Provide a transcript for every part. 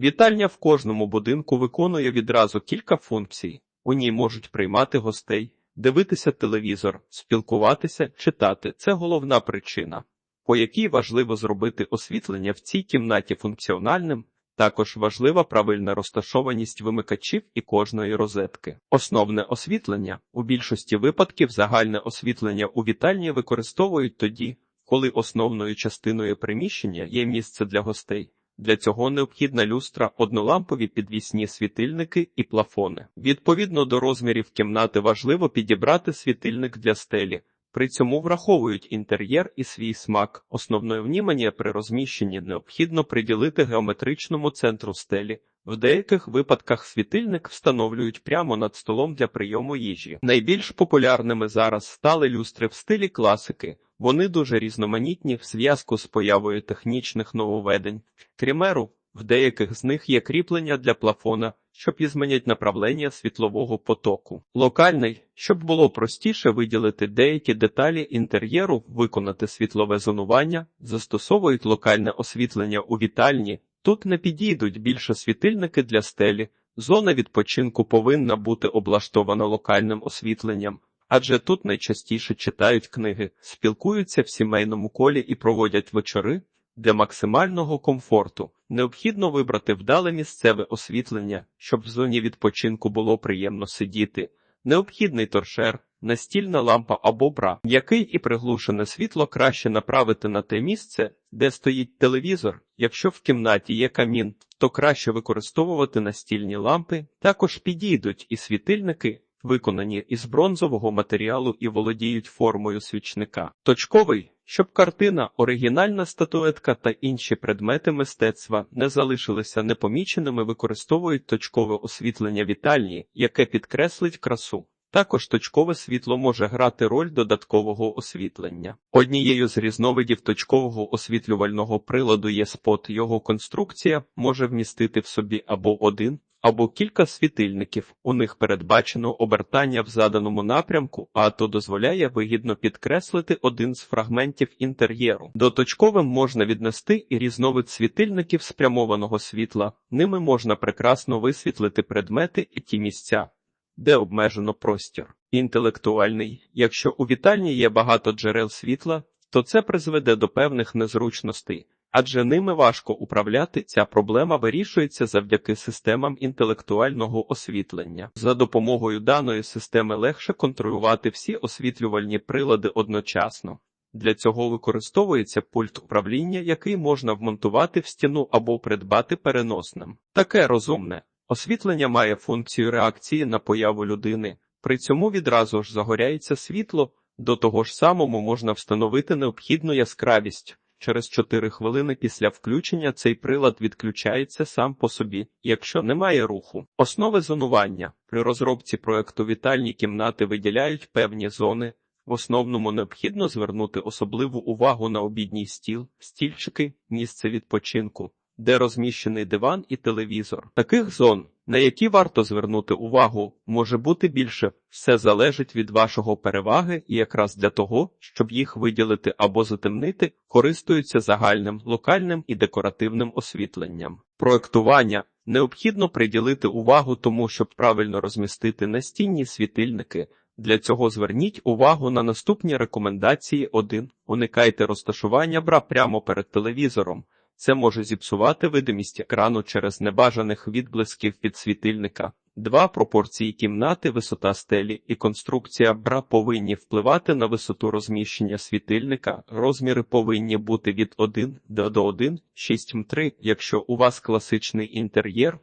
Вітальня в кожному будинку виконує відразу кілька функцій. У ній можуть приймати гостей, дивитися телевізор, спілкуватися, читати. Це головна причина, по якій важливо зробити освітлення в цій кімнаті функціональним. Також важлива правильна розташованість вимикачів і кожної розетки. Основне освітлення у більшості випадків загальне освітлення у вітальні використовують тоді, коли основною частиною приміщення є місце для гостей. Для цього необхідна люстра, однолампові підвісні світильники і плафони. Відповідно до розмірів кімнати важливо підібрати світильник для стелі. При цьому враховують інтер'єр і свій смак. Основне внімання при розміщенні необхідно приділити геометричному центру стелі. В деяких випадках світильник встановлюють прямо над столом для прийому їжі. Найбільш популярними зараз стали люстри в стилі класики. Вони дуже різноманітні в зв'язку з появою технічних нововведень. Крімеру, в деяких з них є кріплення для плафона, щоб і змінять направлення світлового потоку. Локальний, щоб було простіше виділити деякі деталі інтер'єру, виконати світлове зонування, застосовують локальне освітлення у вітальні. Тут не підійдуть більше світильники для стелі. Зона відпочинку повинна бути облаштована локальним освітленням. Адже тут найчастіше читають книги, спілкуються в сімейному колі і проводять вечори. Для максимального комфорту необхідно вибрати вдале місцеве освітлення, щоб в зоні відпочинку було приємно сидіти. Необхідний торшер, настільна лампа або бра, який і приглушене світло краще направити на те місце, де стоїть телевізор. Якщо в кімнаті є камін, то краще використовувати настільні лампи. Також підійдуть і світильники, виконані із бронзового матеріалу і володіють формою свічника. Точковий, щоб картина, оригінальна статуетка та інші предмети мистецтва не залишилися непоміченими, використовують точкове освітлення вітальні, яке підкреслить красу. Також точкове світло може грати роль додаткового освітлення. Однією з різновидів точкового освітлювального приладу є спот. Його конструкція може вмістити в собі або один, або кілька світильників. У них передбачено обертання в заданому напрямку, а то дозволяє вигідно підкреслити один з фрагментів інтер'єру. До точковим можна віднести і різновид світильників спрямованого світла. Ними можна прекрасно висвітлити предмети і ті місця, де обмежено простір. Інтелектуальний, якщо у вітальні є багато джерел світла, то це призведе до певних незручностей. Адже ними важко управляти, ця проблема вирішується завдяки системам інтелектуального освітлення. За допомогою даної системи легше контролювати всі освітлювальні прилади одночасно. Для цього використовується пульт управління, який можна вмонтувати в стіну або придбати переносним. Таке розумне освітлення має функцію реакції на появу людини, при цьому відразу ж загоряється світло, до того ж самому можна встановити необхідну яскравість. Через 4 хвилини після включення цей прилад відключається сам по собі, якщо немає руху. Основи зонування при розробці проекту вітальні кімнати виділяють певні зони. В основному необхідно звернути особливу увагу на обідній стіл, стільчики, місце відпочинку, де розміщений диван і телевізор. Таких зон, на які варто звернути увагу, може бути більше. Все залежить від вашого переваги, і якраз для того, щоб їх виділити або затемнити, користуються загальним, локальним і декоративним освітленням. Проектування необхідно приділити увагу тому, щоб правильно розмістити настінні світильники. Для цього зверніть увагу на наступні рекомендації 1. Уникайте розташування бра прямо перед телевізором. Це може зіпсувати видимість екрану через небажаних відблисків від світильника. Два пропорції кімнати, висота стелі і конструкція бра повинні впливати на висоту розміщення світильника. Розміри повинні бути від 1 до 1, 6 3. Якщо у вас класичний інтер'єр,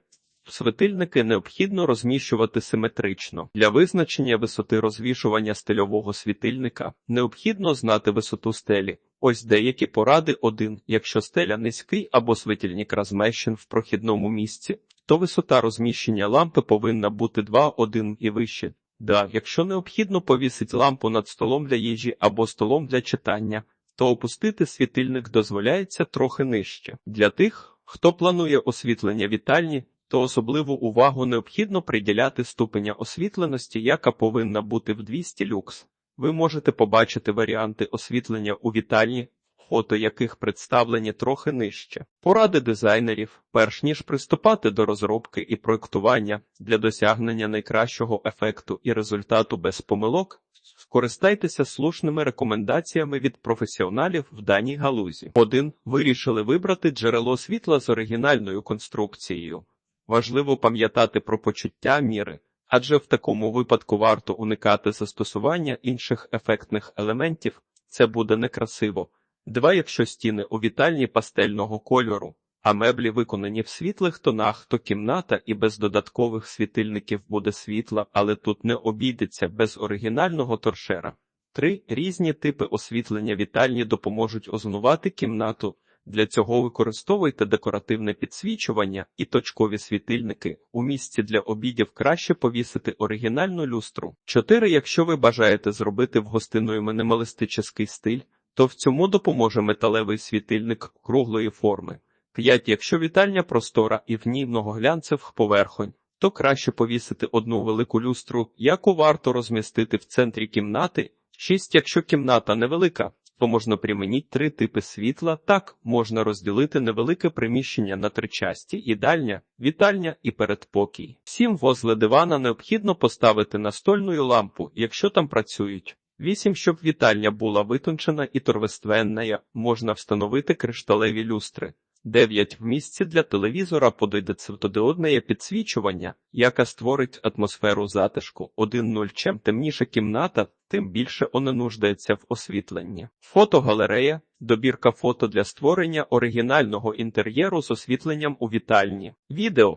Світильники необхідно розміщувати симетрично. Для визначення висоти розвішування стильового світильника необхідно знати висоту стелі. Ось деякі поради один. Якщо стеля низький або світильник розміщен в прохідному місці, то висота розміщення лампи повинна бути 2-1 і вище. Да, якщо необхідно повісити лампу над столом для їжі або столом для читання, то опустити світильник дозволяється трохи нижче. Для тих, хто планує освітлення вітальні, то особливу увагу необхідно приділяти ступеня освітленості, яка повинна бути в 200 люкс. Ви можете побачити варіанти освітлення у вітальні, фото яких представлені трохи нижче. Поради дизайнерів, перш ніж приступати до розробки і проектування для досягнення найкращого ефекту і результату без помилок, скористайтеся слушними рекомендаціями від професіоналів в даній галузі. 1. Вирішили вибрати джерело світла з оригінальною конструкцією. Важливо пам'ятати про почуття міри, адже в такому випадку варто уникати застосування інших ефектних елементів, це буде некрасиво. Два, якщо стіни у вітальні пастельного кольору, а меблі виконані в світлих тонах, то кімната і без додаткових світильників буде світла, але тут не обійдеться без оригінального торшера. Три різні типи освітлення вітальні допоможуть озонувати кімнату. Для цього використовуйте декоративне підсвічування і точкові світильники. У місці для обідів краще повісити оригінальну люстру. 4. Якщо ви бажаєте зробити в гостиною мінімалістичний стиль, то в цьому допоможе металевий світильник круглої форми. 5. Якщо вітальня простора і в ній многоглянцевих поверхонь, то краще повісити одну велику люстру, яку варто розмістити в центрі кімнати. 6. Якщо кімната невелика, то можна примінити три типи світла. Так можна розділити невелике приміщення на три часті: їдальня, вітальня і передпокій. Всім Возле дивана необхідно поставити настольну лампу, якщо там працюють. 8. Щоб вітальня була витончена і торвественна, можна встановити кришталеві люстри. 9. В місці для телевізора подойде світодіодне підсвічування, яке створить атмосферу затишку. 1.0. Чим темніша кімната, тим більше вона нуждається в освітленні. Фотогалерея – добірка фото для створення оригінального інтер'єру з освітленням у вітальні. Відео